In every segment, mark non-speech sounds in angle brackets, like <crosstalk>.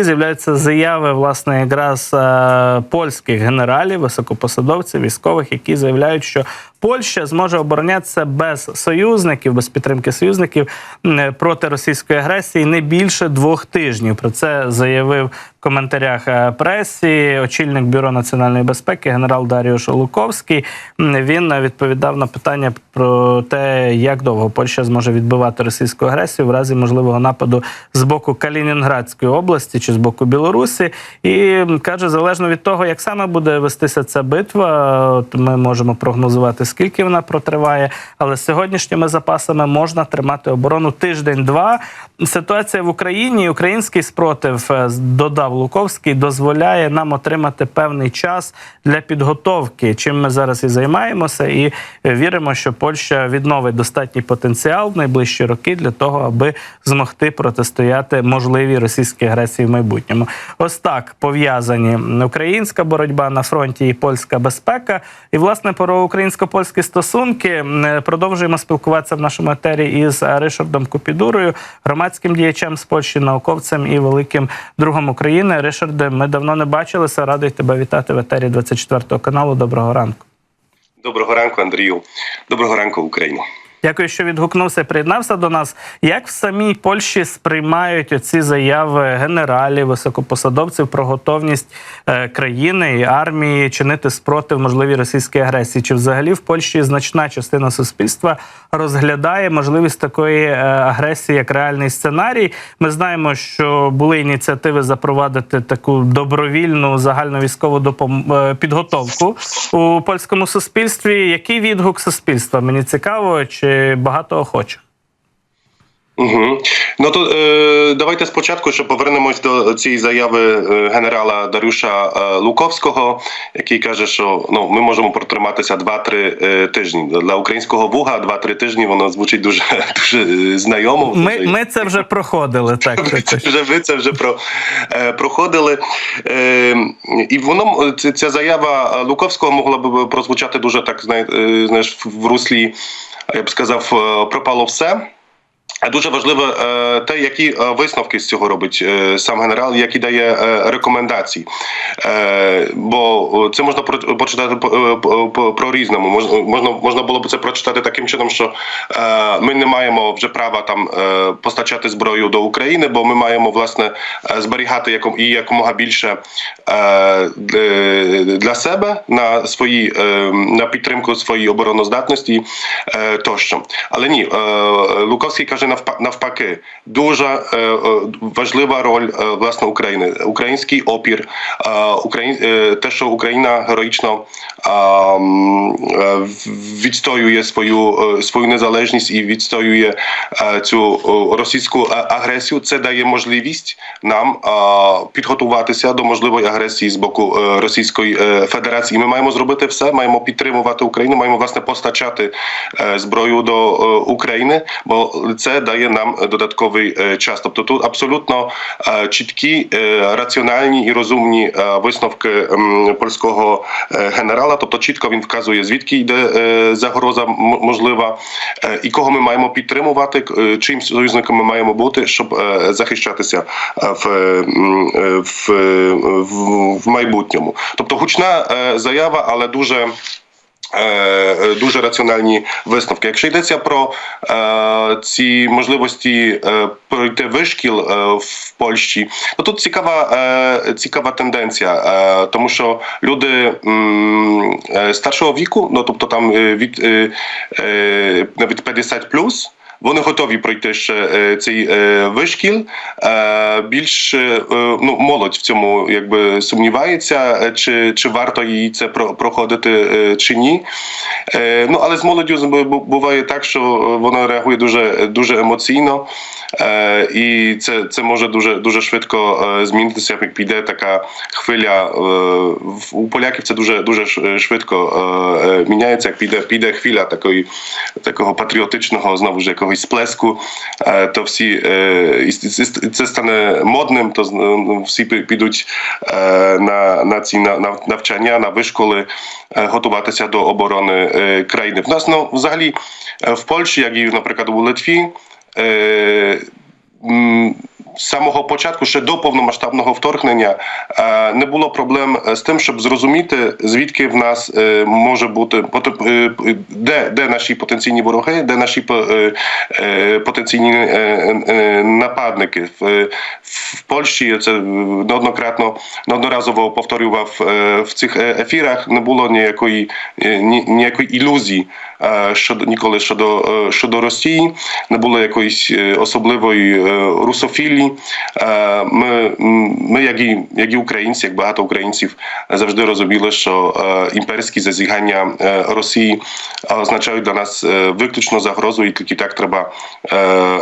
З'являються заяви власне якраз е, польських генералів, високопосадовців, військових, які заявляють, що Польща зможе оборонятися без союзників, без підтримки союзників проти російської агресії не більше двох тижнів. Про це заявив в коментарях е, пресі очільник бюро національної безпеки генерал Даріуш Луковський. Він е, відповідав на питання про те, як довго Польща зможе відбивати російську агресію в разі можливого нападу з боку Калінінградської області чи з боку Білорусі. І каже, залежно від того, як саме буде вестися ця битва, от ми можемо прогнозувати, скільки вона протриває. Але з сьогоднішніми запасами можна тримати оборону тиждень-два. Ситуація в Україні, український спротив, е, додав Луковський, дозволяє нам отримати певний час для підготовки, чим ми зараз і займаємося, і е, віримо, що Польща відновить достатній потенціал в найближчі роки для того, аби змогти протистояти можливій російській агресії в майбутньому. Ось так пов'язані українська боротьба на фронті і польська безпека. І власне про українсько-польські стосунки м, продовжуємо спілкуватися в нашому етері із Ришардом Купідурою, громадським діячем з Польщі, науковцем і великим другом України. Ришарде, ми давно не бачилися. Радий тебе вітати в етері 24 каналу. Доброго ранку. Доброго ранку, Андрію. Доброго ранку, Україну. Дякую, що відгукнувся, приєднався до нас. Як в самій Польщі сприймають оці заяви генералів, високопосадовців про готовність е, країни і армії чинити спротив можливій російській агресії? Чи взагалі в Польщі значна частина суспільства розглядає можливість такої е, агресії як реальний сценарій? Ми знаємо, що були ініціативи запровадити таку добровільну загальну військову допом... е, підготовку у польському суспільстві. Який відгук суспільства? Мені цікаво, чи багато охочих? Угу. Ну то е, давайте спочатку, що повернемось до цієї заяви е, генерала Дарюша е, Луковського, який каже, що ну ми можемо протриматися 2-3 е, тижні. Для українського вуга 2-3 тижні воно звучить дуже <laughs> дуже знайомо. Ми, ми це вже проходили. <laughs> Так, Ви це вже ви це вже про е, проходили. Е, і воно ця, заява Луковського могла б прозвучати дуже так, знаєш, в руслі, я б сказав, е, пропало все. Дуже важливо е, те, які е, висновки з цього робить е, сам генерал, які дає рекомендації. Бо це можна прочитати про різному. Можна, можна, було б це прочитати таким чином, що ми не маємо вже права там постачати зброю до України, бо ми маємо власне зберігати і якомога більше для- себе на свої на підтримку своєї обороноздатності тощо. Але ні, Луковський каже навпа- навпаки, дуже е, е, важлива роль е, власне України, український опір, те, що Україна героїчно відстоює свою е, свою незалежність і відстоює е, цю е, російську агресію. Це дає можливість нам підготуватися до можливої агресії з боку Російської Федерації. Ми маємо зробити все, маємо підтримувати Україну, маємо власне постачати зброю до України, бо це дає нам додатковий час. Тобто тут абсолютно чіткі, раціональні і розумні висновки польського генерала. Тобто чітко він вказує звідки йде е, загроза можлива, е, і кого ми маємо підтримувати, е, чим союзником ми маємо бути, щоб захищатися в, в, в, майбутньому. Тобто гучна заява, але дуже. Е, Дуже раціональні висновки. Якщо йдеться про е, ці можливості е, пройти вишкіл в Польщі, то тут цікава, цікава тенденція, тому що люди старшого віку, ну тобто там від навіть 50 плюс. Вони готові пройти ще е, цей е, вишкіл. Е, більш ну, молодь в цьому якби сумнівається, чи, чи варто їй це про- проходити чи ні. Ну, але з молоддю буває так, що вона реагує дуже, дуже емоційно. І це, це може дуже, дуже швидко змінитися, як піде така хвиля. У поляків це дуже, дуже швидко міняється, як піде, піде хвиля такої, такого патріотичного знову ж якогось сплеску, е, то всі е, це- стане модним, то ну, всі підуть е, на, на ці на- на- навчання, на вишколи готуватися до оборони країни. В нас ну, взагалі в Польщі, як і, наприклад, у Литві. Е, з самого початку, ще до повномасштабного вторгнення, е, не було проблем з тим, щоб зрозуміти, звідки в нас е, може бути е, де, де наші потенційні вороги, де наші по- е, е, потенційні е, е, нападники. В, Польщі це неоднократно неодноразово повторював е, в цих е, ефірах. Не було ніякої е, ніякої ілюзії е, щодо ніколи щодо, е, щодо Росії, не було якоїсь е, особливої е, русофілії. Е, Ми, ми як, і, як і українці, як багато українців, завжди розуміли, що е, імперські зазіхання е, Росії означають для нас виключно загрозу, і тільки так треба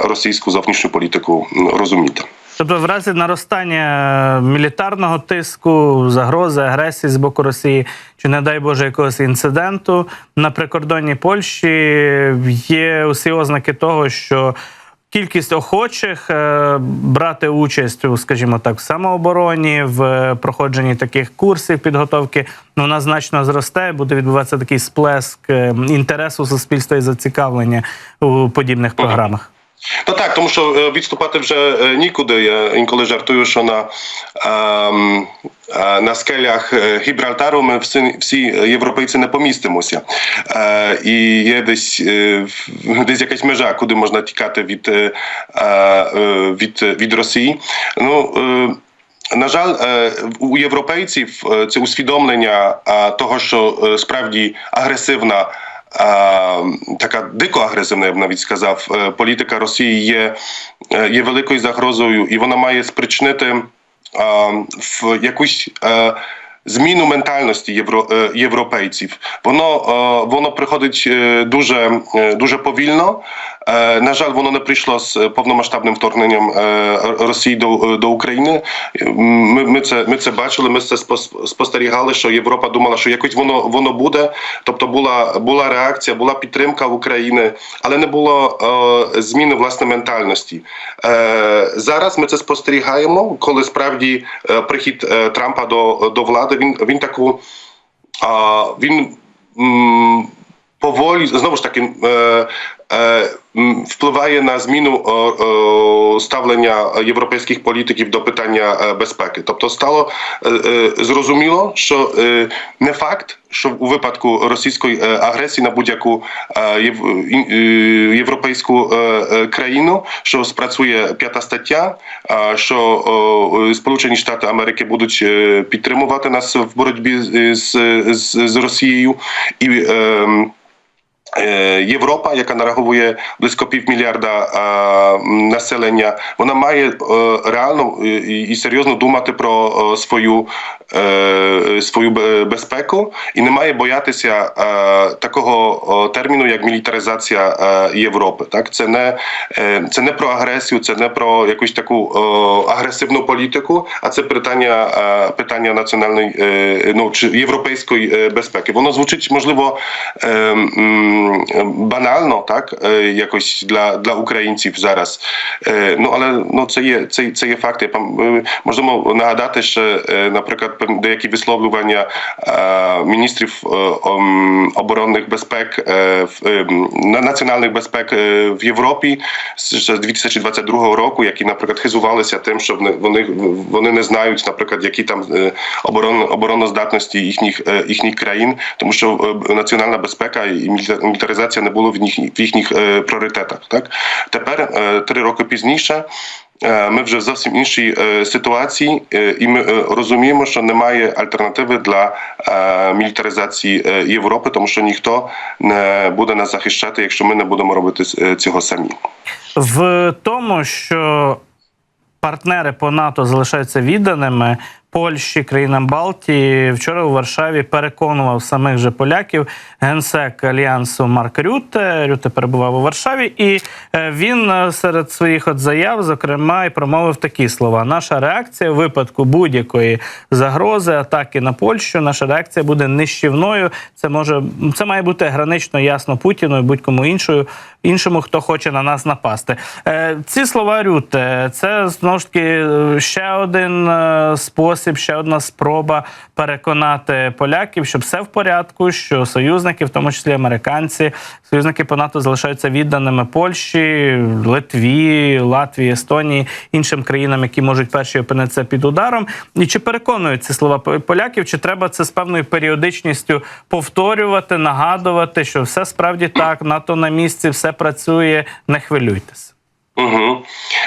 російську зовнішню політику розуміти. Тобто, в разі наростання мілітарного тиску, загрози, агресії з боку Росії, чи не дай Боже якогось інциденту на прикордонні Польщі є усі ознаки того, що кількість охочих е, брати участь у, скажімо так, в самообороні, в проходженні таких курсів підготовки, ну, вона значно зросте. Буде відбуватися такий сплеск е, інтересу суспільства і зацікавлення у подібних програмах. Ну так, тому що е, відступати вже е, нікуди. Я інколи жартую, що на, ем, е, на скелях Гібралтару ми всі, всі європейці не помістимося. І є десь, десь якась межа, куди можна тікати від, від, від Росії. Ну, на жаль, у європейців це усвідомлення того, що справді агресивна. Така дико агресивна, я б навіть сказав, е, політика Росії є, е, є великою загрозою, і вона має спричинити в якусь е, зміну ментальності євро, е, європейців. Воно, е, воно приходить е, дуже, дуже повільно. На жаль, воно не прийшло з повномасштабним вторгненням Росії до, до України. Ми, ми, це, ми це бачили, ми це спос- спостерігали, що Європа думала, що якось воно, воно буде. Тобто була, була реакція, була підтримка України, але не було е, зміни власне ментальності. Е, зараз ми це спостерігаємо, коли справді е, прихід е, Трампа до, до влади, він, він таку а, він м, поволі знову ж таки е, е, м, впливає на зміну е, е, ставлення європейських політиків до питання е, безпеки. Тобто стало зрозуміло, що не факт, що у випадку російської агресії на будь-яку європейську країну, що спрацює п'ята стаття, що Сполучені Штати Америки будуть підтримувати нас в боротьбі з, з, з Росією і. Е, Європа, яка нараховує близько півмільярда е, населення, вона має е, реально і, серйозно думати про свою, свою безпеку і не має боятися е, такого терміну, як мілітаризація е, Європи. Так, це не е, це не про агресію, це не про якусь таку агресивну політику, а це питання, е, питання національної е, ну чи європейської е, безпеки. Воно звучить можливо е, банально, так е, якось для, для українців зараз. Е, Ну але ну це є це, це є факти. Можемо нагадати, що, е, наприклад, деякі висловлювання е, міністрів е, оборонних безпек е, національних безпек в Європі з ще з 2022 року, які, наприклад, хизувалися тим, що вони вони, не знають, наприклад, які там оборон, обороноздатності їхніх їхніх країн, тому що національна безпека і мілітаризація не було в їхніх в їхніх пріоритетах. Так тепер три роки пізніше. Е, Ми вже в зовсім іншій е, ситуації, е, і ми розуміємо, що немає альтернативи для мілітаризації Європи, тому що ніхто не буде нас захищати, якщо ми не будемо робити цього самі. В тому, що партнери по НАТО залишаються відданими Польщі, країнам Балтії. Вчора у Варшаві переконував самих же поляків генсек альянсу Марк Рюте. Рюте перебував у Варшаві, і е, він е, серед своїх от заяв, зокрема, і промовив такі слова: наша реакція в випадку будь-якої загрози, атаки на Польщу, наша реакція буде нищівною. Це може це має бути гранично ясно Путіну і будь-кому іншою, іншому, хто хоче на нас напасти. Е, ці слова Рюте, це знову ж таки ще один спосіб спосіб, ще одна спроба переконати поляків, що все в порядку, що союзники, в тому числі американці, союзники по НАТО залишаються відданими Польщі, Литві, Латвії, Естонії, іншим країнам, які можуть перші опинитися під ударом. І чи переконують ці слова поляків, чи треба це з певною періодичністю повторювати, нагадувати, що все справді так, НАТО на місці, все працює, не хвилюйтесь. Угу.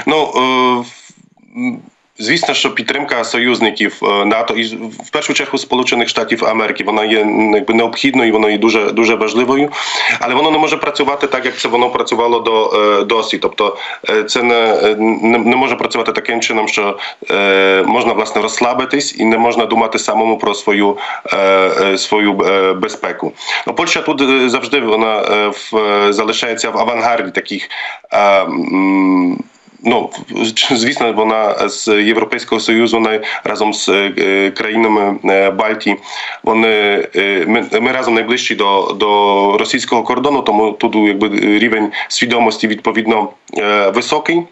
Ну, е, звісно, що підтримка союзників е, НАТО і в першу чергу Сполучених Штатів Америки вона є якби необхідною, вона є дуже дуже важливою, але воно не може працювати так, як це воно працювало до е, досі. Тобто е, це не, не, не може працювати таким чином, що е, можна власне розслабитись і не можна думати самому про свою е, свою е, безпеку. Ну, Польща тут завжди вона в, залишається в авангарді таких. Е, Ну, звісно, вона з Європейського Союзу вона разом з е, країнами е, Балтії. Вони е, ми, ми разом найближчі до, до російського кордону, тому тут якби рівень свідомості відповідно високий.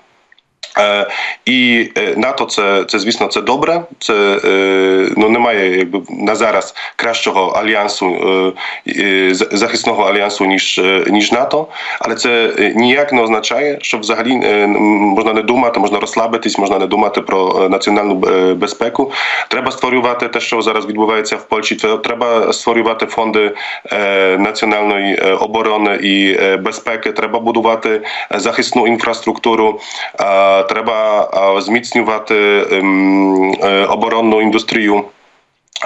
Е, і е, НАТО це, це звісно це добре. Це е, ну немає якби на зараз кращого альянсу захисного альянсу ніж, ніж НАТО, але це ніяк не означає, що взагалі можна не думати, можна розслабитись, можна не думати про національну безпеку. Треба створювати те, що зараз відбувається в Польщі. Треба створювати фонди національної оборони і безпеки. Треба будувати захисну інфраструктуру. Треба зміцнювати ем, е, оборонну індустрію.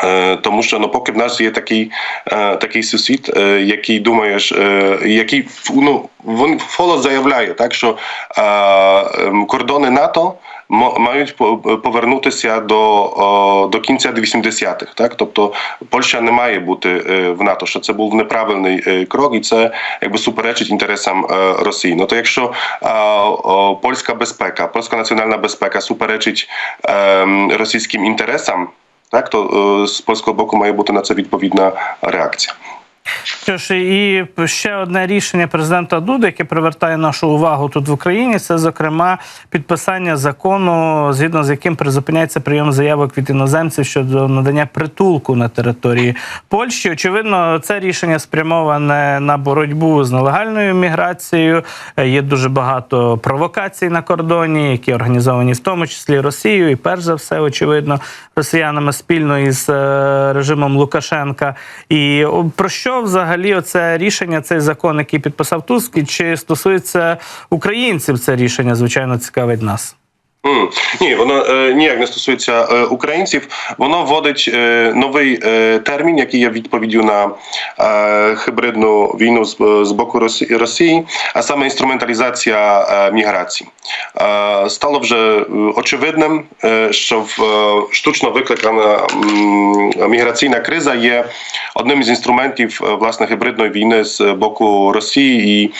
Е, Тому що ну, поки в нас є такий, е, такий сусід, який думаєш, який ну, він фолос заявляє, так що ем, кордони НАТО мають повернутися до, до кінця 80-х. Так? Тобто Польща не має бути е, в НАТО, що це був неправильний е, крок, і це якби суперечить інтересам е, Росії. Ну то якщо е, польська безпека, польська національна безпека суперечить е, російським інтересам. Так, то е, з польського боку має бути на це відповідна реакція. Що ж, і ще одне рішення президента Дуди, яке привертає нашу увагу тут в Україні, це зокрема підписання закону, згідно з яким призупиняється прийом заявок від іноземців щодо надання притулку на території Польщі. Очевидно, це рішення спрямоване на боротьбу з нелегальною міграцією. Є дуже багато провокацій на кордоні, які організовані в тому числі Росією, і перш за все, очевидно, росіянами спільно із е, режимом Лукашенка. І про що взагалі оце рішення, цей закон, який підписав Туск, і чи стосується українців це рішення, звичайно, цікавить нас. Ні, воно е, ніяк не стосується е, українців. Воно вводить е, новий е, термін, який є відповіддю на е, хибридну війну з, з боку Росії, а саме інструменталізація е, міграції. Е, стало вже е, очевидним, е, що в е, штучно викликана м, міграційна криза є одним із інструментів е, власне гибридної війни з боку Росії і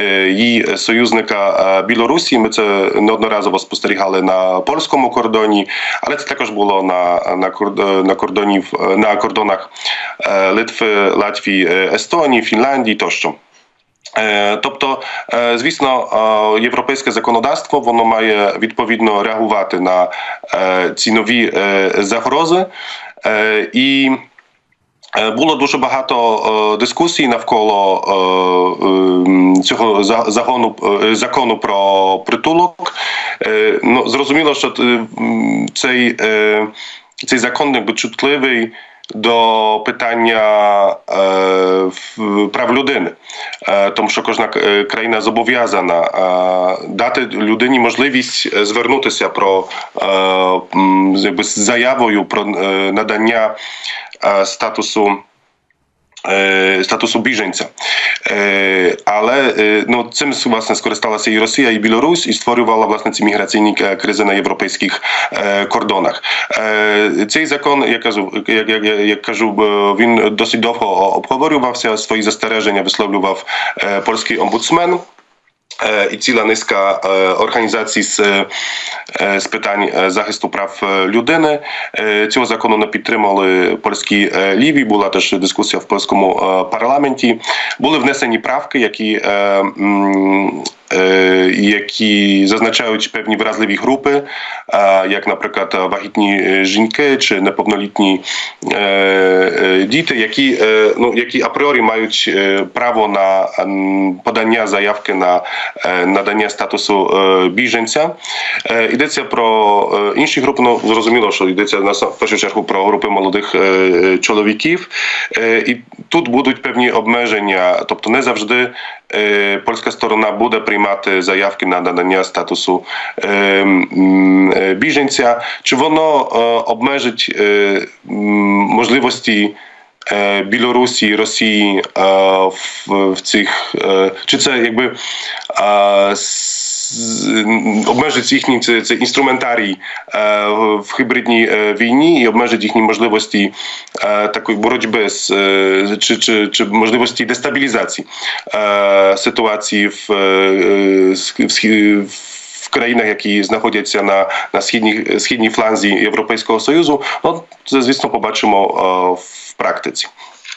е, її союзника е, Білорусі. Ми це неодноразово спостерігали на польському кордоні, але це також було на, на, е, на, кордонів, е, на кордонах е, Литви, Латвії, Естонії, Фінляндії тощо. Тобто, звісно, європейське законодавство воно має відповідно реагувати на ці нові загрози. І Було дуже багато е, дискусій навколо е, е, цього за- загону е, закону про притулок. Е, ну, зрозуміло, що е, цей, е, цей закон якби чутливий до питання е, прав людини, е, тому що кожна е, країна зобов'язана дати людині можливість звернутися про якби, з заявою про надання статусу. Статусу біженця, але ну цим власне скористалася і Росія, і Білорусь, і створювала власне ці міграційні кризи на європейських кордонах. Цей закон, я кажу, як, як, як, кажу, він досить довго обговорювався. Свої застереження висловлював польський омбудсмен. І ціла низка організацій з, з питань захисту прав людини цього закону не підтримали польські ліві. Була теж дискусія в польському парламенті. Були внесені правки, які які зазначають певні вразливі групи, е, як, наприклад, вагітні е, жінки чи неповнолітні е, е, діти, які, е, ну, які апріорі мають е, право на подання заявки на е, надання статусу е, біженця. Е, Йдеться про е, інші групи. Ну зрозуміло, що йдеться на в першу чергу про групи молодих е, е, чоловіків, Е, і тут будуть певні обмеження, тобто не завжди. е, Польська сторона буде приймати заявки на надання статусу біженця. Чи воно обмежить можливості Білорусі, Росії в, цих чи це якби обмежить їхній це, це інструментарій е, в хибридній е, війні і обмежить їхні можливості е, такої боротьби з е, чи, чи, чи можливості дестабілізації е, ситуації в, е, с- в, в країнах, які знаходяться на, на східній східній фланзі Європейського Союзу. Ну це звісно побачимо е, в практиці.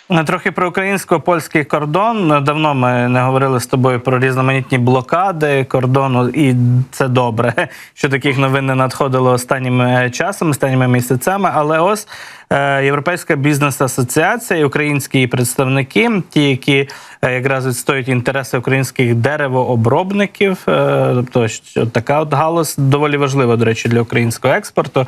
Трохи про українсько-польський кордон. Давно ми не говорили з тобою про різноманітні блокади кордону, і це добре, <laughs> що таких новин не надходило останнім часом, останніми місяцями. Але ось е, Європейська бізнес-асоціація і українські представники, ті, які е, якраз відстоюють інтереси українських деревообробників, е, тобто що така от галузь доволі важлива, до речі, для українського експорту.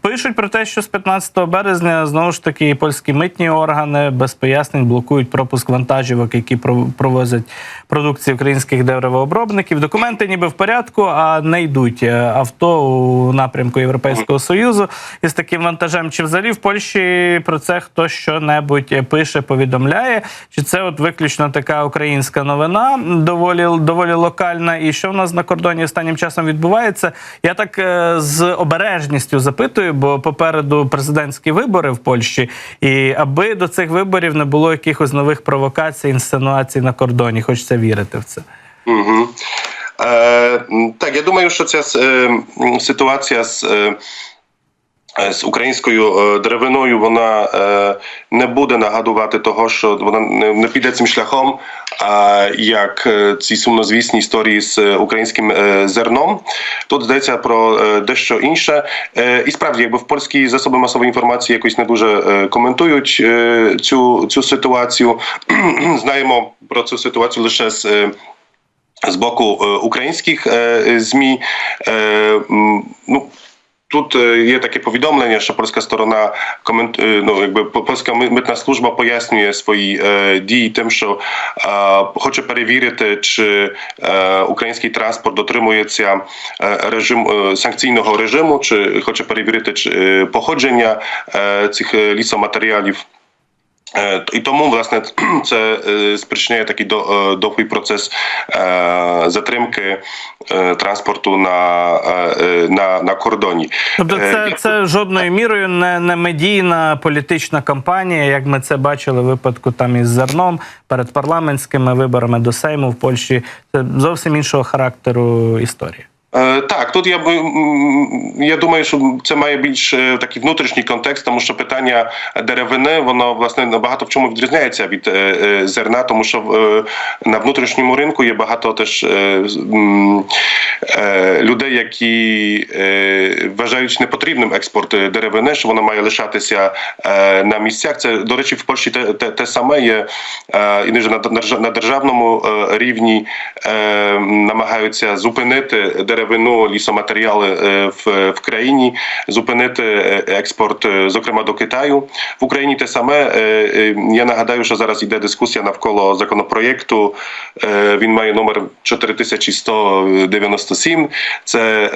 Пишуть про те, що з 15 березня знову ж таки польські митні органи без пояснень блокують пропуск вантажівок, які про- провозять продукцію українських деревообробників. Документи ніби в порядку, а не йдуть авто у напрямку Європейського союзу із таким вантажем. Чи взагалі в Польщі про це хтось що-небудь пише, повідомляє? Чи це от виключно така українська новина, доволі доволі локальна? І що в нас на кордоні останнім часом відбувається? Я так е, з обережністю запитую, бо попереду президентські вибори в Польщі, і аби до цих виборів не було якихось нових провокацій, інсинуацій на кордоні. Хочеться вірити в це. Угу. Е, так, я думаю, що ця е, ситуація з. Е, з українською е, деревиною вона е, не буде нагадувати того, що вона не, піде цим шляхом, як е, ці сумнозвісні історії з е, українським е, зерном. Тут здається про е, дещо інше. Е, і справді, якби в польські засоби масової інформації якось не дуже е, коментують е, цю, цю ситуацію. <clears throat> Знаємо про цю ситуацію лише з. е, з боку е, українських е, змі. Е, ну, Тут е, є таке повідомлення, що польська сторона е, ну, якби по- польська митна служба пояснює свої е, дії тим, що е, хоче перевірити, чи е, український транспорт дотримується е, режим е, санкційного режиму, чи хоче перевірити чи, е, походження е, цих лісоматеріалів. Е, І тому власне <clears throat> це е, спричиняє такий до- е, довгий процес затримки транспорту на, на, на кордоні. Тобто, це, це жодною мірою не, не медійна політична кампанія, як ми це бачили в випадку там із зерном перед парламентськими виборами до Сейму в Польщі. Це зовсім іншого характеру історія. Е, Так, тут я би я думаю, що це має більш е, такий внутрішній контекст, тому що питання деревини воно власне набагато в чому відрізняється від е, зерна, тому що на внутрішньому ринку є багато теж людей, які вважають непотрібним експорт деревини, що вона має лишатися на місцях. Це до речі, в Польщі те, те, те саме є і на, держа- на державному рівні намагаються зупинити деревину, лісоматеріали е, в, в країні, зупинити е, експорт, е, зокрема до Китаю. В Україні те саме. Я нагадаю, що зараз йде дискусія навколо законопроєкту. Він має номер 4197. Це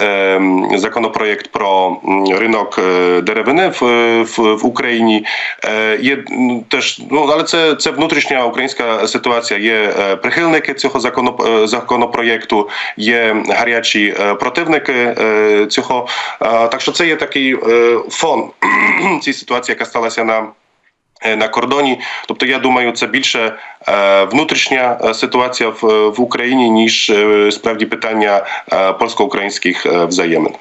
законопроєкт про ринок деревини в, в, в Україні. Є теж, ну але це, це внутрішня українська ситуація. Є прихильники цього законоп- законопроєкту, є гарячі е, противники е, цього. Так що це є такий е, фон <clears throat> цієї ситуації, яка сталася на. На кордоні, тобто я думаю, це більше е, внутрішня ситуація в, в Україні ніж е, справді питання е, польсько-українських е, взаємин.